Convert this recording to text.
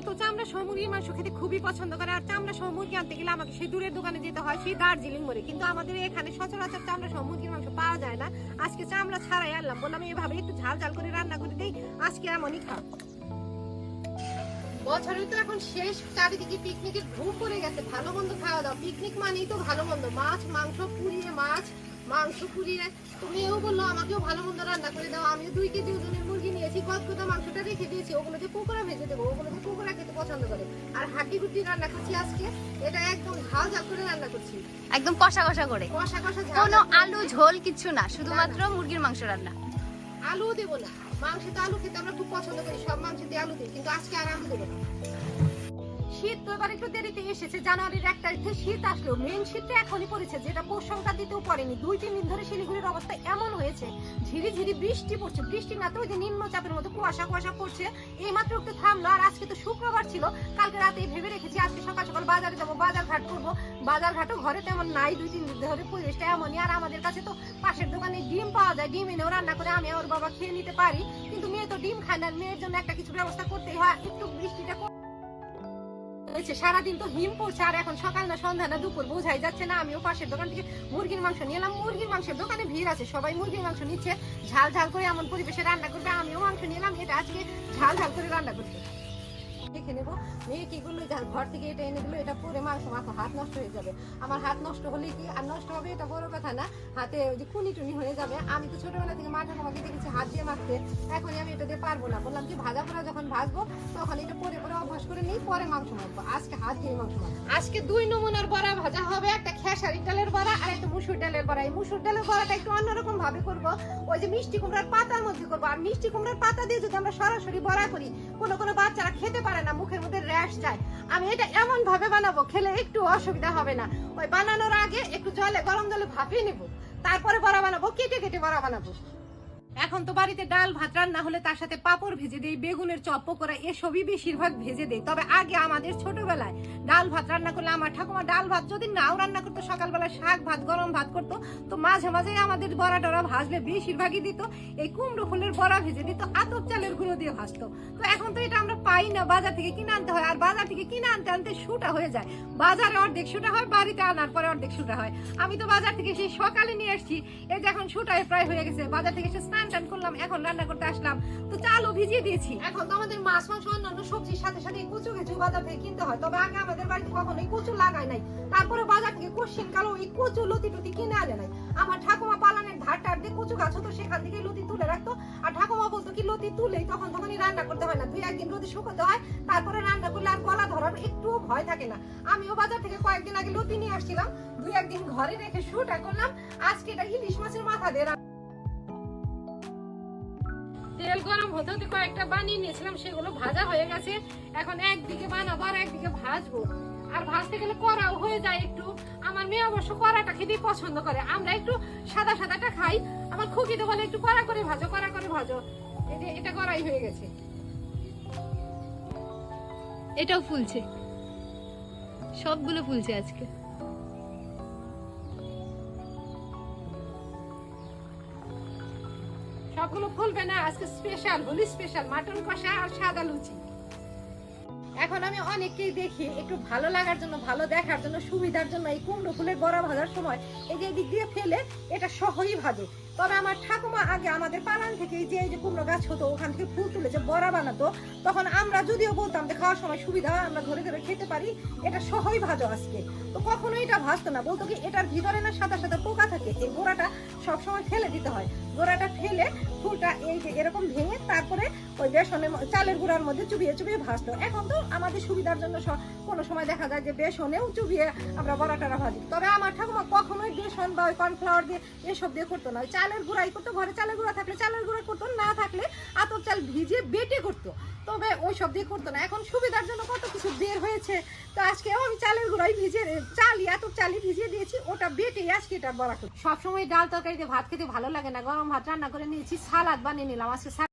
মেয়ে তো চামড়া সহ মুরগির মাংস খেতে খুবই পছন্দ করে, আর চামড়া সহ মুরগি আনতে গেলে আমাকে সেই দূরের দোকানে যেতে হয়, সেই দার্জিলিং মোড়ে। কিন্তু আমাদের এখানে সচরাচর চামড়া সহ মুরগির মাংস পাওয়া যায় না। আজকে চামড়া ছাড়াই আনলাম, বললাম এভাবে একটু ঝাল ঝাল করে রান্না করে দিই, আজকে এমনই খাও বছরের তো এখন শেষ, চারিদিকে পিকনিকের ঘুম পড়ে গেছে, ভালো মন্দ খাওয়া দাওয়া। পিকনিক মানেই তো ভালো মন্দ, মাছ, মাংস, পুড়িয়ে মাছ মাংস পুড়িয়ে তুমিও বলল আমাকেও ভালো মন্দ রান্না করে দাও। আমিও দুই কেজি ওজনের মুরগি নিয়েছি কতকতা মাংসটা রেখে দিয়েছি। ওগুলোতে কুকুরা ভেজে দেবো ওগুলোতে কুকুরা খেতে পছন্দ করে। আর হাড্ডি গুড্ডি রান্না করছি আজকে এটা একদম ঝাল ঝাল করে রান্না করছি। একদম কষা কষা করে। কষা কষা কোনো আলু ঝোল কিছু না শুধুমাত্র মুরগির মাংস রান্না। আলু দেবো না। মাংসে তো আলু খেতে আমরা খুব পছন্দ করি সব মাংসতে আলু দিই কিন্তু আজকে আর আলু দেবো না। শীত, তো এবার একটু দেরিতে এসেছে। জানুয়ারির এক তারিখে শীত আসলো মেন শীতটা এখনই পড়েছে, যেটা পৌষ সংক্রান্তিতেও পড়েনি দুই তিন দিন ধরে শিলিগুড়ির অবস্থা এমন হয়েছে, ঝিরি ঝিরি বৃষ্টি পড়ছে। বৃষ্টি না তো ওই যে নিম্নচাপের মতো কুয়াশা কুয়াশা পড়ছে। এই মাত্র একটু থামলো, আর আজকে তো শুক্রবার ছিল। কালকে রাতে ভেবে রেখেছি, আজকে সকাল সকাল বাজারে যাব বাজার ঘাট করব। বাজার ঘাটও ঘরে তেমন নাই, দুই তিন দিন ধরে পরিবেশটা এমনই। আর আমাদের কাছে তো পাশের দোকানে ডিম পাওয়া যায়, ডিম এনেও রান্না করে আমি ওর বাবা খেয়ে নিতে পারি। কিন্তু মেয়ে তো ডিম খায় না মেয়ের জন্য একটা কিছু ব্যবস্থা করতেই হয়। একটু বৃষ্টিটা হয়েছে সারাদিন তো হিম পড়ছে, আর এখন সকাল না সন্ধ্যা না দুপুর বোঝাই যাচ্ছে না। আমিও পাশের দোকান থেকে মুরগির মাংস নিয়ে মুরগির মাংসের দোকানে ভিড় আছে, সবাই মুরগির মাংস নিচ্ছে। ঝাল ঝাল করে এমন পরিবেশে রান্না করবে, আমিও মাংস নিলাম এটা আজকে ঝাল ঝাল করে রান্না করতে। দেখে নেব। মেয়ে কি করল? ঘর থেকে এটা এনে দিলো, এটা পরে মাংস মাখো হাত নষ্ট হয়ে যাবে। আমার হাত নষ্ট হলে কি আর নষ্ট হবে? এটা বড় কথা না। হাতে ওই যে কুনি টুনি হয়ে যাবে। আমি তো ছোটবেলা থেকে মাঠে আমাকে দেখেছি হাত দিয়ে মাখতে এখনই আমি এটা দিয়ে পারব না। বললাম কি, ভাজা পোড়া যখন ভাজবো, তখন এটা পরে পরে অভ্যাস করে নিই পরে মাংস মাখবো। আজকে হাত দিয়ে মাংস মাখবো। আজকে দুই নমুনার বড়া ভাজা হবে। একটা খেসারি ডালের বড়া আর একটা মুসুর ডালের বড়া। এই মুসুর ডালের বড়াটা একটু অন্যরকম ভাবে করব। ওই যে মিষ্টি কুমড়ার পাতার মধ্যে করব। আর মিষ্টি কুমড়ার পাতা দিয়ে যদি আমরা সরাসরি বড়া করি, কোনো কোনো বাচ্চারা খেতে পারে না, মুখের মধ্যে র্যাশ যায়। আমি এটা এমন ভাবে বানাবো, খেলে একটু অসুবিধা হবে না। ওই বানানোর আগে একটু জলে, গরম জলে ভাপিয়ে নেব। তারপরে বড়া বানাবো, কেটে কেটে বড়া বানাবো। এখন তো বাড়িতে ডাল ভাত রান্না হলে তার সাথে পাপড় ভেজে দেই, বেগুনের চপ, পকোড়া, এসবই বেশিরভাগ ভেজে দেই। তবে আগে আমাদের ছোটবেলায় ডাল ভাত রান্না করলে আমার ঠাকুমা ডাল ভাত যদি নাও রান্না করতো, সকালবেলা শাক ভাত, গরম ভাত করতো, তো মাঝে মাঝে আমাদের বড়া টড়া ভাজলে বেশিরভাগই দিত। এই কুমড়ো ফুলের বড়া ভেজে দিত, আতপ চালের গুঁড়ো দিয়ে ভাজতো। তো এখন তো এটা পাই না বাজার থেকে কিনে আনতে হয়, আর বাজার থেকে কিনে আনতে আনতে শুটা হয়ে যায়। বাজারে অর্ধেক শুটা হয়, বাড়িতে আনার পরে অর্ধেক শুটা হয়। আমি তো বাজার থেকে সেই সকালে নিয়ে আসছি, এই যে এখন শুটায় প্রায় হয়ে গেছে। বাজার থেকে এসে স্নান টান করলাম, এখন রান্না করতে আসলাম। তো চালও ভিজিয়ে দিয়েছি। এখন তো আমাদের মাছ, মাংস, অন্যান্য সবজির সাথে সাথে কুচু কিছু বাজার থেকে কিনতে হয়। তবে আগে আমাদের বাড়িতে কখনো এই কচু লাগাই নাই। তারপরে বাজার থেকে কোশ্চিন কালো এই কুচু লতি টুতি কিনে আনে নাই। আমার ঠাকুমা পালানের ধার টার দিয়ে কচু গাছ হতো, সেখান থেকে লতি তুলে রাখতো, আর লতি তুলেই তখন তখনই রান্না করতে হয় না। দুই একদিন লতি শুকোতে হয়, তারপরে রান্না করলে আর গলা ধরার একটুও ভয় থাকে না। আমিও বাজার থেকে কয়েকদিন আগে লতি নিয়ে আসছিলাম, দুই একদিন ঘরে রেখে শুটা করলাম। আজকে এটা ইলিশ মাছের মাথা দিয়ে তেল গরম হতে হতে কয়েকটা বানিয়ে নিয়েছিলাম, সেগুলো ভাজা হয়ে গেছে। এখন একদিকে বানাবো আর একদিকে ভাজবো। আর ভাজতে গেলে কড়াও হয়ে যায় একটু। আমার মেয়ে অবশ্য কড়াটা খেতে পছন্দ করে। আমরা একটু সাদা সাদাটা খাই। আমার খুকিতে বলে একটু কড়া করে ভাজো, কড়া করে ভাজো। এই যে এটা কড়াই হয়ে গেছে। এটাও ফুলছে। সবগুলো ফুলছে আজকে। সবগুলো ফুলবে না আজকে স্পেশাল হোলি স্পেশাল মাটন কষা আর সাদা লুচি। এখন আমি অনেককেই দেখি একটু ভালো লাগার জন্য ভালো দেখার জন্য সুবিধার জন্য এই কুমড়ো ফুলের বড়া ভাজার সময় এই যে এদিক দিয়ে ফেলে এটা সহই ভাজে। তবে আমার ঠাকুমা আগে আমাদের পালান থেকে যে এই যে কুমড়ো গাছ হতো, ওখান থেকে ফুল তুলে যে বড়া বানাতো। তখন আমরা যদিও বলতাম যে খাওয়ার সময় সুবিধা আমরা ধরে ধরে খেতে পারি, এটা সহই ভাজো আজকে। তো কখনো এটা ভাজতো না, বলতো কি এটার ভিতরে না সাদা সাদা পোকা থাকে, এই গোড়াটা সবসময় ফেলে দিতে হয়। গোড়াটা ফেলে ফুলটা এই যে এরকম ভেঙে তারপরে ওই বেসনের চালের গুঁড়ার মধ্যে চুবিয়ে চুবিয়ে ভাজতো। এখন তো আমাদের সুবিধার জন্য কোনো সময় দেখা যায় যে বেসনেও চুবিয়ে আমরা বড়াটারা ভাজি তবে আমার ঠাকুমা কখনোই বেসন বা ওই কর্নফ্লাওয়ার দিয়ে এসব দিয়ে করতো না। ওই চালের গুঁড়াই করতো ঘরে চালের গুঁড়া থাকলে চালের গুঁড়া করতো, না থাকলে আতপ চাল ভিজিয়ে বেটে করতো। তবে ওই সব দিয়ে করতো না। এখন সুবিধার জন্য কত কিছু বের হয়েছে। তো আজকেও আমি চালের গুঁড়াই ভিজিয়ে চালি এত চালি ভিজিয়ে দিয়েছি। ওটা বেটে আজকে এটা বড়া করি সবসময় ডাল তরকারিতে ভাত খেতে ভালো লাগে না। গরম ভাত রান্না করে নিয়েছি, সালাদ বানিয়ে নিলাম আজকে।